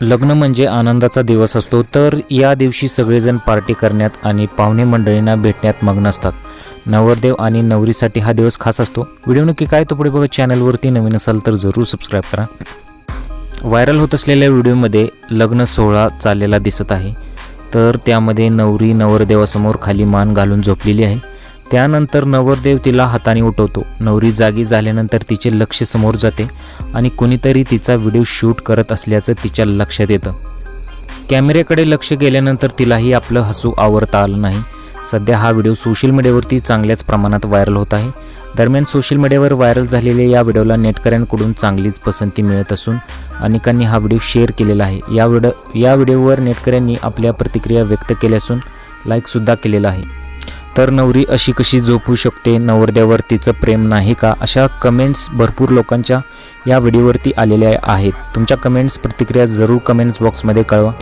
लग्न म्हणजे आनंदाचा दिवस असतो तर या दिवशी सगळेजण पार्टी करण्यात आणि पाहुणे मंडळींना भेटण्यात मग्न असतात. नवरदेव आणि नवरीसाठी हा दिवस खास असतो. व्हिडिओ नक्की काय तो पुढे बघा चॅनलवरती नवीन असाल तर जरूर सबस्क्राईब करा. व्हायरल होत असलेल्या व्हिडिओमध्ये लग्न सोहळा चाललेला दिसत आहे. तर त्यामध्ये नवरी नवरदेवासमोर खाली मान घालून झोपलेली आहे. त्यानंतर नवरदेव तिला हाताने उठवतो. नवरी जागी झाल्यानंतर तिचे लक्ष समोर जाते आणि कुणीतरी तिचा व्हिडिओ शूट करत असल्याचं तिच्या लक्षात येतं. कॅमेऱ्याकडे लक्ष गेल्यानंतर तिलाही आपलं हसू आवरता आलं नाही. सध्या हा व्हिडिओ सोशल मीडियावरती चांगल्याच प्रमाणात व्हायरल होत आहे. दरम्यान सोशल मीडियावर व्हायरल झालेल्या या व्हिडिओला नेटकऱ्यांकडून चांगलीच पसंती मिळत असून अनेकांनी हा व्हिडिओ शेअर केलेला आहे. या व्हिडिओ या व्हिडिओवर नेटकऱ्यांनी आपल्या प्रतिक्रिया व्यक्त केल्या असून लाईकसुद्धा केलेला आहे. तर नवरी अशी कशी झोपू शकते? नवरद्यावर तिचं प्रेम नाही का? अशा कमेंट्स भरपूर लोकांच्या या व्हिडिओवरती आलेल्या आहेत. तुमच्या कमेंट्स प्रतिक्रिया जरूर कमेंट्स बॉक्समध्ये कळवा.